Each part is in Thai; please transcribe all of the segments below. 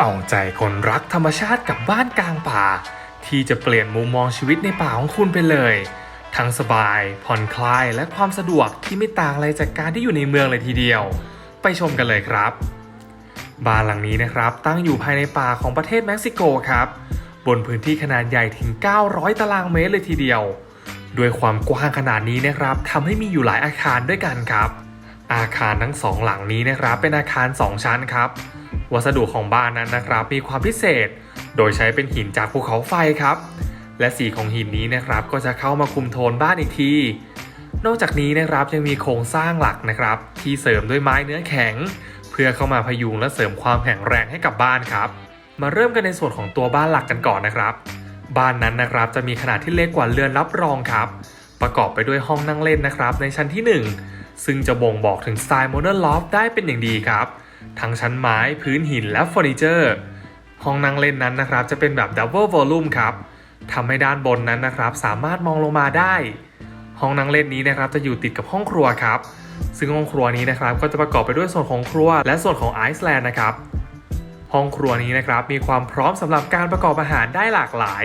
เอาใจคนรักธรรมชาติกับบ้านกลางป่า ที่จะเปลี่ยนมุมมองชีวิตในป่าของคุณไปเลย ทั้งสบาย ผ่อนคลายและความสะดวกที่ไม่ต่างอะไรจากการที่อยู่ในเมืองเลยทีเดียว ไปชมกันเลยครับ บ้านหลังนี้นะครับ ตั้งอยู่ภายในป่าของประเทศเม็กซิโกครับ บนพื้นที่ขนาดใหญ่ถึง 900 ตารางเมตรเลยทีเดียว ด้วยความกว้างขนาดนี้นะครับทำให้มีอยู่หลายอาคารด้วยกันครับ อาคารทั้งสองหลังนี้นะครับ เป็นอาคาร 2 ชั้นครับ วัสดุของบ้านนั้นนะครับ มีความพิเศษ โดยใช้เป็นหินจากภูเขาไฟครับ และสีของหินนี้นะครับ ก็จะเข้ามาคุมโทนบ้านอีกที นอกจากนี้นะครับยังมีโครงสร้างหลักนะครับ ที่เสริมด้วยไม้เนื้อแข็ง เพื่อเข้ามาพยุงและเสริมความแข็งแรงให้กับบ้านครับ มาเริ่มกันในส่วนของตัวบ้านหลักกันก่อนนะครับ บ้านนั้นนะครับจะมีขนาดที่เล็กกว่าเรือนรับรองครับ ประกอบไปด้วยห้องนั่งเล่นนะครับ ในชั้นที่ 1 ซึ่งจะบ่งบอกถึงสไตล์โมเดิร์นลอฟได้เป็นอย่างดีครับ ทั้งชั้นไม้พื้นหินและเฟอร์นิเจอร์ ห้องนั่งเล่นนั้นนะครับจะเป็นแบบดับเบิลวอลลุ่มครับทำให้ด้านบนนั้นนะครับ สามารถมองลงมาได้ ห้องนั่งเล่นนี้นะครับจะอยู่ติดกับห้องครัวครับ ซึ่งห้องครัวนี้นะครับก็จะประกอบไปด้วยส่วนของครัว และส่วนของไอซ์แลนด์นะครับ ห้องครัวนี้นะครับมีความพร้อมสำหรับการประกอบอาหารได้หลากหลาย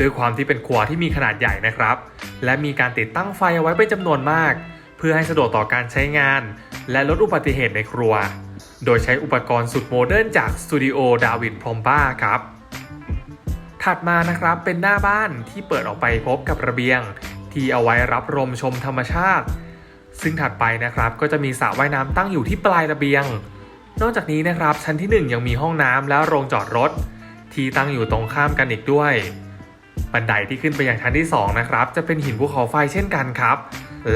ด้วยความที่เป็นครัวที่มีขนาดใหญ่นะครับ และมีการติดตั้งไฟเอาไว้เป็นจำนวนมาก เพื่อให้สะดวกต่อการใช้งาน และลดอุบัติเหตุในครัว โดยใช้อุปกรณ์สุดโมเดิร์นจากสตูดิโอดาวินพรอมบ้าครับ ถัดมานะครับเป็นหน้าบ้านที่เปิดออกไปพบกับระเบียง ที่เอาไว้รับลมชมธรรมชาติ ซึ่งถัดไปนะครับก็จะมีสระว่ายน้ำตั้งอยู่ที่ปลายระเบียง นอกจากนี้นะครับชั้นที่ 1 ยังมีห้องน้ำและโรงจอดรถ ที่ตั้งอยู่ตรงข้ามกันอีกด้วยบันไดที่ขึ้นไปยังชั้นที่ 2 นะครับ จะเป็นหินภูเขาไฟเช่นกันครับ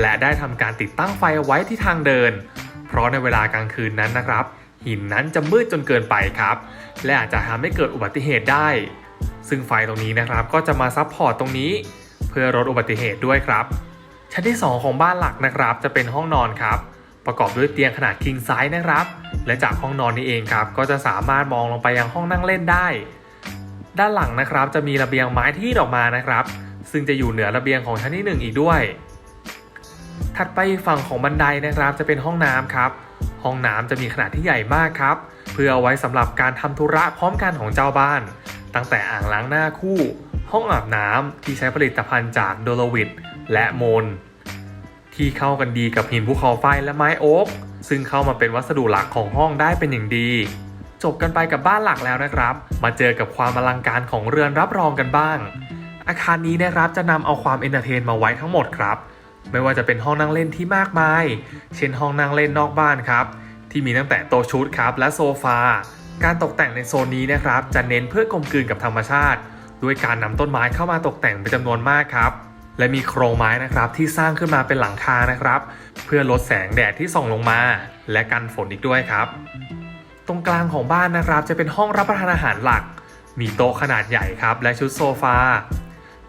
และได้ทำการติดตั้งไฟเอาไว้ที่ทางเดิน เพราะในเวลากลางคืนนั้นนะครับ หินนั้นจะมืดจนเกินไปครับ และอาจจะทำให้เกิดอุบัติเหตุได้ ซึ่งไฟตรงนี้นะครับก็จะมาซับพอร์ตตรงนี้ เพื่อลดอุบัติเหตุด้วยครับ ชั้นที่ 2 ของบ้านหลักนะครับจะเป็นห้องนอนครับ ประกอบด้วยเตียงขนาด king size นะครับ และจากห้องนอนนี้เองครับก็จะสามารถมองลงไปยังห้องนั่งเล่นได้ ด้านหลังนะครับจะมีระเบียงไม้ที่ออกมานะครับ ซึ่งจะอยู่เหนือระเบียงของชั้นที่ 1 อีกด้วย ถัดไปฝั่งของบันไดนะครับจะเป็นห้องน้ำครับ ห้องน้ำจะมีขนาดที่ใหญ่มากครับ เพื่อเอาไว้สำหรับการทำธุระพร้อมกันของเจ้าบ้าน ตั้งแต่อ่างล้างหน้าคู่ ห้องอาบน้ำที่ใช้ผลิตภัณฑ์จากโดโลวิตและโมนที่เข้ากันดีกับหินภูเขาไฟและไม้โอ๊กซึ่งเข้ามาเป็นวัสดุหลักของห้องได้เป็นอย่างดี จบกันไปกับบ้านหลักแล้วนะครับ มาเจอกับความอลังการของเรือนรับรองกันบ้าง อาคารนี้นะครับจะนำเอาความเอนเตอร์เทนมาไว้ทั้งหมดครับ ไม่ว่าจะเป็นห้องนั่งเล่นที่มากมาย เช่นห้องนั่งเล่นนอกบ้านครับ ที่มีตั้งแต่โต๊ะชุดครับและโซฟา การตกแต่งในโซนนี้นะครับ จะเน้นเพื่อกลมกลืนกับธรรมชาติ ด้วยการนำต้นไม้เข้ามาตกแต่งเป็นจำนวนมากครับ และมีโครงไม้นะครับที่สร้างขึ้นมาเป็นหลังคานะครับ เพื่อลดแสงแดดที่ส่องลงมา และกันฝนอีกด้วยครับ ตรงกลางของบ้านนะครับจะเป็นห้องรับประทานอาหารหลัก มีโต๊ะขนาดใหญ่ครับ และชุดโซฟา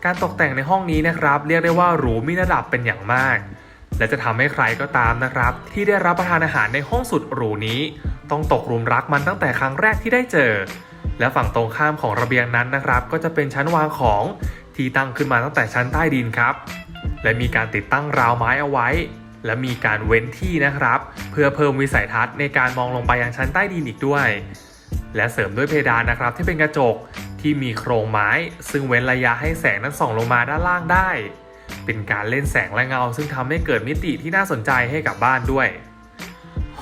การตกแต่งในห้องนี้นะครับ เรียกได้ว่าหรูมีระดับเป็นอย่างมาก และจะทำให้ใครก็ตามนะครับ ที่ได้รับประทานอาหารในห้องสุดหรูนี้ ต้องตกหลุมรักมันตั้งแต่ครั้งแรกที่ได้เจอ และฝั่งตรงข้ามของระเบียงนั้นนะครับ ก็จะเป็นชั้นวางของที่ตั้งขึ้นมาตั้งแต่ชั้นใต้ดินครับ และมีการติดตั้งราวไม้เอาไว้ และมีการเว้นที่นะครับ เพื่อเพิ่มวิสัยทัศน์ในการมองลงไปยังชั้นใต้ดินอีกด้วย และเสริมด้วยเพดานนะครับที่เป็นกระจก ที่มีโครงไม้ ซึ่งเว้นระยะให้แสงนั้นส่องลงมาด้านล่างได้ เป็นการเล่นแสงและเงา ซึ่งทำให้เกิดมิติที่น่าสนใจให้กับบ้านด้วย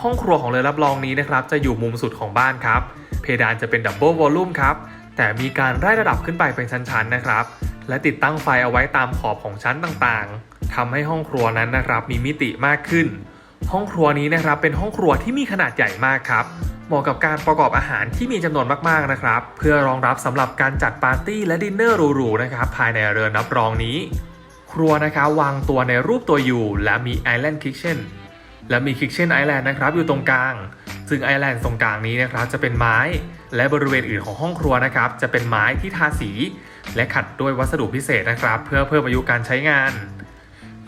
ห้องครัวของเรือรับรองนี้นะครับ จะอยู่มุมสุดของบ้านครับ เพดานจะเป็นดับเบิลวอลลุ่มครับ แต่มีการไล่ระดับขึ้นไปเป็นชั้นๆนะครับ และติดตั้งไฟเอาไว้ตามขอบของชั้นต่างๆทำให้ห้องครัวนั้นนะครับมีมิติมากขึ้น ห้องครัวนี้นะครับเป็นห้องครัวที่มีขนาดใหญ่มากครับ เหมาะกับการประกอบอาหารที่มีจำนวนมากๆนะครับ เพื่อรองรับสำหรับการจัดปาร์ตี้และดินเนอร์หรูๆนะครับภายในเรือนรับรองนี้ ครัวนะคะวางตัวในรูปตัวยูและมี Island Kitchen และมี Kitchen Island นะครับอยู่ตรงกลาง ซึ่ง Island ตรงกลางนี้นะครับจะเป็นไม้ และบริเวณอื่นของห้องครัวนะครับ จะเป็นไม้ที่ทาสี และขัดด้วยวัสดุพิเศษนะครับ เพื่อเพิ่มอายุการใช้งาน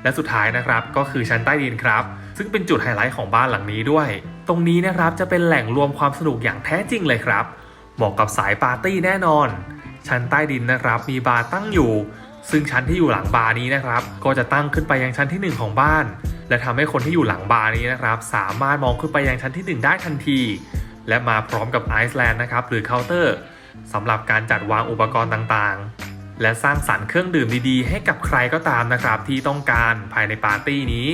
และสุดท้ายนะครับก็คือชั้นใต้ดินครับ ซึ่งเป็นจุดไฮไลท์ของบ้านหลังนี้ด้วย ตรงนี้นะครับจะเป็นแหล่งรวมความสนุกอย่างแท้จริงเลยครับเหมาะกับสายปาร์ตี้แน่นอน ชั้นใต้ดินนะครับมีบาร์ตั้งอยู่ ซึ่งชั้นที่อยู่หลังบาร์นี้นะครับ ก็จะตั้งขึ้นไปยังชั้นที่ 1 ของบ้าน และทำให้คนที่อยู่หลังบาร์นี้นะครับ สามารถมองขึ้นไปยังชั้นที่ 1 ได้ทันที และมาพร้อมกับไอซ์แลนด์นะครับหรือเคาน์เตอร์สำหรับการจัดวางอุปกรณ์ต่างๆ และสร้างสรรค์เครื่องดื่มดีๆ ให้กับใครก็ตามนะครับที่ต้องการภายในปาร์ตี้นี้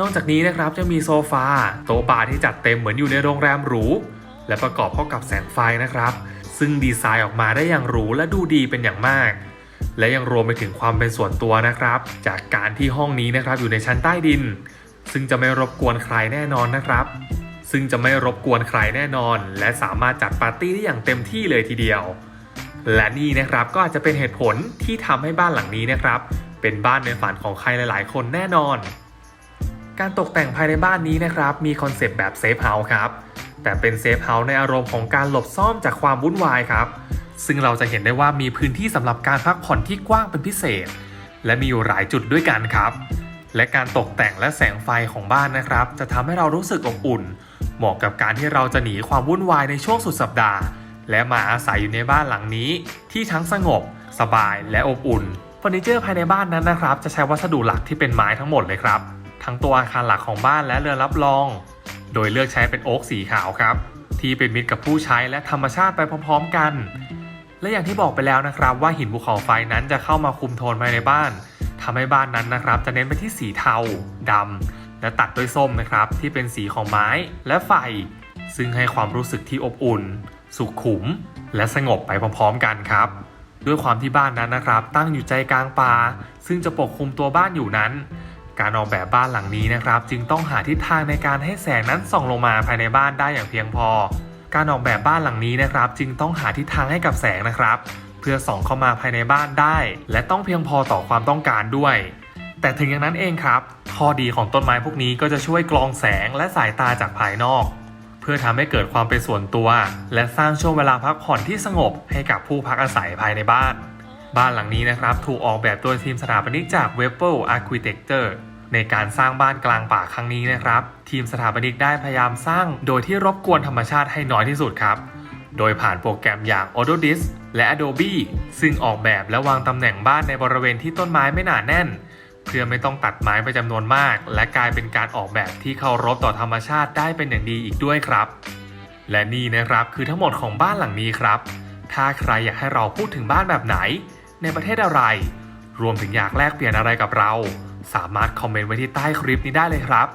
นอกจากนี้นะครับจะมีโซฟาโต๊ะบาร์ที่จัดเต็มเหมือนอยู่ในโรงแรมหรู และประกอบเข้ากับแสงไฟนะครับ ซึ่งดีไซน์ออกมาได้อย่างหรูและดูดีเป็นอย่างมาก และยังรวมไปถึงความเป็นส่วนตัวนะครับ จากการที่ห้องนี้นะครับอยู่ในชั้นใต้ดิน ซึ่งจะไม่รบกวนใครแน่นอนนะครับ ซึ่งจะไม่รบกวนใครแน่นอน และสามารถจัดปาร์ตี้ได้อย่างเต็มที่เลยทีเดียว และนี่นะครับก็อาจจะเป็นเหตุผลที่ทำให้บ้านหลังนี้นะครับ เป็นบ้านในฝันของใครหลาย ๆ คนแน่นอน การตกแต่งภายในบ้านนี้นะครับ มีคอนเซปต์แบบเซฟเฮาส์ครับ แต่เป็นเซฟเฮาส์ในอารมณ์ของการหลบซ่อนจากความวุ่นวายครับ ซึ่งเราจะเห็นได้ว่ามีพื้นที่สำหรับการพักผ่อนที่กว้างเป็นพิเศษ และมีอยู่หลายจุดด้วยกันครับ และการตกแต่งและแสงไฟของบ้านนะครับ จะทำให้เรารู้สึกอบอุ่น เหมาะกับการที่เราจะหนีความวุ่นวายในช่วงสุดสัปดาห์ และมาอาศัยอยู่ในบ้านหลังนี้ ที่ทั้งสงบ สบายและอบอุ่นเฟอร์นิเจอร์ภายในบ้านนั้นนะครับ จะใช้วัสดุหลักที่เป็นไม้ทั้งหมดเลยครับ ทั้งตัวอาคารหลักของบ้านและเรือนรับรอง โดยเลือกใช้เป็นโอ๊กสีขาวครับ ที่เป็นมิตรกับผู้ใช้และธรรมชาติไปพร้อมๆกัน และอย่างที่บอกไปแล้วนะครับว่าหินภูเขาไฟนั้นจะเข้ามาคุมโทนภายในบ้านทำให้บ้านนั้นนะครับ จะเน้นไปที่สีเทาดำและตัดด้วยส้มนะครับ ที่เป็นสีของไม้และไฟ ซึ่งให้ความรู้สึกที่อบอุ่น สุขขุม และสงบไปพร้อมๆกันครับด้วยความที่บ้านนั้นนะครับ ตั้งอยู่ใจกลางป่าซึ่งจะปกคลุมตัวบ้านอยู่นั้น การออกแบบบ้านหลังนี้นะครับ จึงต้องหาทิศทางในการให้แสงนั้นส่องลงมาภายในบ้านได้อย่างเพียงพอ การออกแบบบ้านหลังนี้นะครับ จึงต้องหาทิศทางให้กับแสงนะครับ เพื่อส่องเข้ามาภายในบ้านได้ และต้องเพียงพอต่อความต้องการด้วย แต่ถึงอย่างนั้นเองครับ ข้อดีของต้นไม้พวกนี้ก็จะช่วยกรองแสงและสายตาจากภายนอก เพื่อทำให้เกิดความเป็นส่วนตัว และสร้างช่วงเวลาพักผ่อนที่สงบให้กับผู้พักอาศัยภายในบ้าน บ้านหลังนี้นะครับถูกออกแบบโดยทีมสถาปนิกจาก w e b e l Architecture ในการสร้างบ้านกลางป่าครั้งนี้นะครับ ทีมสถาปนิกได้พยายามสร้างโดยที่รบกวนธรรมชาติให้น้อยที่สุดครับ โดยผ่านโปรแกรมอย่าง Autodesk และ Adobe ซึ่งออกแบบและวางตำแหน่งบ้านในบริเวณที่ต้นไม้ไม่หนาแน่น เพื่อไม่ต้องตัดไม้ไปจำนวนมาก และกลายเป็นการออกแบบที่เคารพต่อธรรมชาติได้เป็นอย่างดีอีกด้วยครับ และนี่นะครับคือทั้งหมดของบ้านหลังนี้ครับ ถ้าใครอยากให้เราพูดถึงบ้านแบบไหน ในประเทศอะไร รวมถึงอยากแลกเปลี่ยนอะไรกับเรา สามารถคอมเมนต์ไว้ที่ใต้คลิปนี้ได้เลยครับ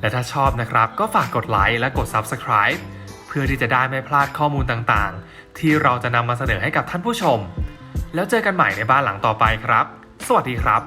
และถ้าชอบนะครับ ก็ฝากกดไลค์และกด Subscribe เพื่อที่จะได้ไม่พลาดข้อมูลต่างๆ ที่เราจะนำมาเสนอให้กับท่านผู้ชม แล้วเจอกันใหม่ในบ้านหลังต่อไปครับ สวัสดีครับ